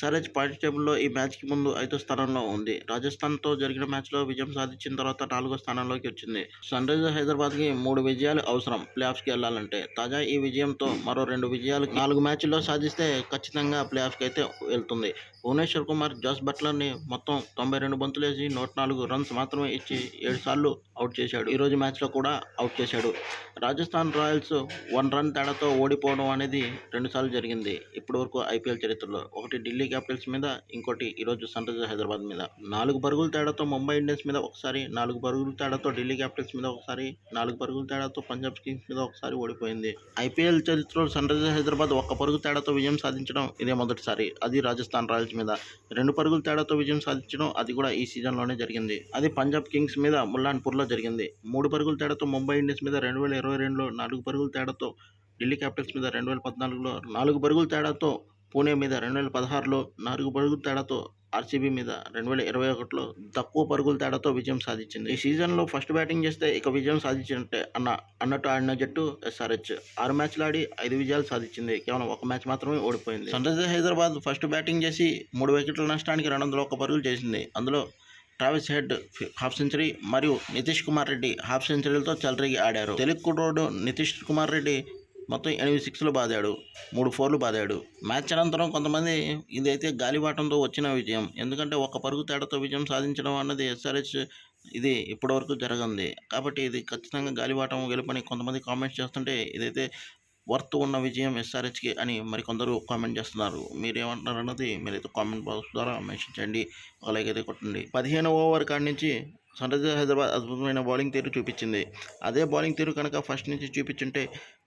సరేజ్ point టేబుల్లో ఈ మ్యాచ్కి ముందు ఐదో స్థానంలో ఉంది. రాజస్థాన్తో జరిగిన మ్యాచ్లో విజయం సాధించిన తర్వాత నాలుగో స్థానంలోకి వచ్చింది. సన్ రైజర్స్ హైదరాబాద్కి మూడు విజయాలు అవసరం ప్లేఆఫ్స్కి వెళ్ళాలంటే. తాజా ఈ విజయంతో మరో రెండు విజయాలు నాలుగు మ్యాచ్ల్లో సాధిస్తే ఖచ్చితంగా ప్లేఆఫ్కి అయితే వెళ్తుంది. భువనేశ్వర్ కుమార్ జాస్ బట్లర్ని మొత్తం తొంభై రెండు బంతులేసి నూట నాలుగు రన్స్ మాత్రమే ఇచ్చి ఏడు సార్లు అవుట్ చేశాడు. ఈరోజు మ్యాచ్లో కూడా అవుట్ చేశాడు. రాజస్థాన్ రాయల్స్ వన్ రన్ తేడాతో ఓడిపోవడం అనేది రెండుసార్లు జరిగింది. ఇప్పటి వరకు ఐపీఎల్ చరిత్రలో. ఒకటి ఢిల్లీ క్యాపిటల్స్ మీద ఇంకోటి ఈరోజు సన్ రైజర్స్ హైదరాబాద్ మీద. నాలుగు పరుగుల తేడాతో ముంబై ఇండియన్స్ మీద ఒకసారి నాలుగు పరుగుల తేడాతో ఢిల్లీ క్యాపిటల్స్ మీద ఒకసారి నాలుగు పరుగుల తేడాతో పంజాబ్ కింగ్స్ మీద ఒకసారి ఓడిపోయింది. ఐపీఎల్ చరిత్రలో సన్ రైజర్స్ హైదరాబాద్ ఒక్క పరుగు తేడాతో విజయం సాధించడం ఇదే మొదటిసారి. అది రాజస్థాన్ రాయల్స్ మీద. రెండు పరుగుల తేడాతో విజయం సాధించడం అది కూడా ఈ సీజన్లోనే జరిగింది. అది పంజాబ్ కింగ్స్ మీద ముల్లాన్పూర్లో జరిగింది. మూడు పరుగుల తేడాతో ముంబై ఇండియన్స్ మీద రెండు వేల ఇరవై రెండులో నాలుగు పరుగుల తేడాతో ఢిల్లీ క్యాపిటల్స్ మీద రెండు వేల పద్నాలుగులో నాలుగు పరుగుల తేడాతో పూణే మీద రెండు వేల పదహారులో నాలుగు పరుగుల తేడాతో ఆర్సీబీ మీద రెండు వేల ఇరవై ఒకటిలో తక్కువ పరుగుల తేడాతో విజయం సాధించింది. ఈ సీజన్లో ఫస్ట్ బ్యాటింగ్ చేస్తే ఇక విజయం సాధించినట్టే అన్న అన్నట్టు ఆడిన జట్టు ఎస్ఆర్హెచ్. ఆరు మ్యాచ్లు ఆడి ఐదు విజయాలు సాధించింది. కేవలం ఒక మ్యాచ్ మాత్రమే ఓడిపోయింది. Sunrisers Hyderabad first batting చేసి మూడు వికెట్ల నష్టానికి రెండు వందల ఒక్క పరుగులు చేసింది. అందులో ట్రావిస్ హెడ్ హాఫ్ సెంచరీ మరియు నితీష్ కుమార్ రెడ్డి హాఫ్ సెంచరీలతో చెలరేగి ఆడారు. తెలుగు కుర్రోడు నితీష్ కుమార్ రెడ్డి మొత్తం ఎనిమిది సిక్స్లు బాదాడు మూడు ఫోర్లు బాదాడు. మ్యాచ్ అనంతరం కొంతమంది ఇదైతే గాలిబాటంతో వచ్చిన విజయం. ఎందుకంటే ఒక పరుగు తేడాతో విజయం సాధించడం అన్నది ఎస్ఆర్హెచ్ ఇది ఇప్పటివరకు జరగంది. కాబట్టి ఇది ఖచ్చితంగా గాలివాటం గెలుపని కొంతమంది కామెంట్స్ చేస్తుంటే ఇదైతే వర్త్ ఉన్న విజయం ఎస్ఆర్హెచ్కి అని మరికొందరు కామెంట్ చేస్తున్నారు. మీరేమంటున్నారు అన్నది మీరైతే కామెంట్ బాక్స్ ద్వారా మెన్షన్ చేయండి. ఒక లైక్ అయితే కొట్టండి. పదిహేను ఓవర్ కాడి నుంచి సన్ రైజర్స్ హైదరాబాద్ అద్భుతమైన బౌలింగ్ తీరు చూపించింది. అదే బౌలింగ్ తీరు కనుక ఫస్ట్ నుంచి చూపించుంటే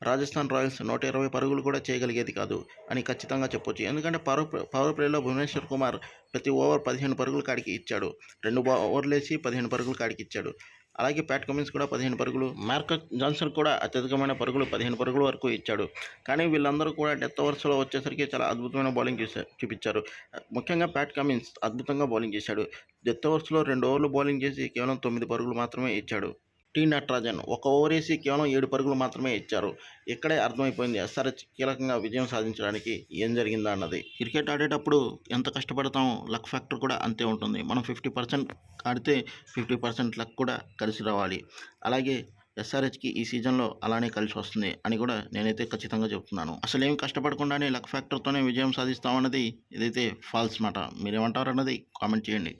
రాజస్థాన్ రాయల్స్ నూట ఇరవై పరుగులు కూడా చేయగలిగేది కాదు అని ఖచ్చితంగా చెప్పొచ్చు. ఎందుకంటే పవర్ పవర్ ప్లేలో భువనేశ్వర్ కుమార్ ప్రతి ఓవర్ పదిహేను పరుగులు కాడికి ఇచ్చాడు. రెండు ఓవర్లు వేసి పదిహేను పరుగులు కాడికి ఇచ్చాడు. అలాగే ప్యాట్ కమిన్స్ కూడా పదిహేను పరుగులు మార్కస్ జాన్సన్ కూడా అత్యధికమైన పరుగులు పదిహేను పరుగుల వరకు ఇచ్చాడు. కానీ వీళ్ళందరూ కూడా డెత్ ఓవర్స్లో వచ్చేసరికి చాలా అద్భుతమైన బౌలింగ్ చేశారు చూపించారు. ముఖ్యంగా ప్యాట్ కమిన్స్ అద్భుతంగా బౌలింగ్ చేశాడు. డెత్ ఓవర్స్లో రెండు ఓవర్లు బౌలింగ్ చేసి కేవలం తొమ్మిది పరుగులు మాత్రమే ఇచ్చాడు. టీ నటరాజన్ ఒక ఓవరేసి కేవలం ఏడు పరుగులు మాత్రమే ఇచ్చారు. ఇక్కడే అర్థమైపోయింది. ఎస్ఆర్హెచ్ కీలకంగా విజయం సాధించడానికి ఏం జరిగిందా అన్నది. క్రికెట్ ఆడేటప్పుడు ఎంత కష్టపడతామో లక్ ఫ్యాక్టర్ కూడా అంతే ఉంటుంది. మనం ఫిఫ్టీ పర్సెంట్ ఆడితే ఫిఫ్టీ పర్సెంట్ లక్ కూడా కలిసి రావాలి. అలాగే ఎస్ఆర్హెచ్కి ఈ సీజన్లో అలానే కలిసి వస్తుంది అని కూడా నేనైతే ఖచ్చితంగా చెప్తున్నాను. అసలు ఏం కష్టపడకుండానే లక్ ఫ్యాక్టర్తోనే విజయం సాధిస్తామన్నది ఇదైతే ఫాల్స్ మాట. మీరేమంటారు అన్నది కామెంట్ చేయండి.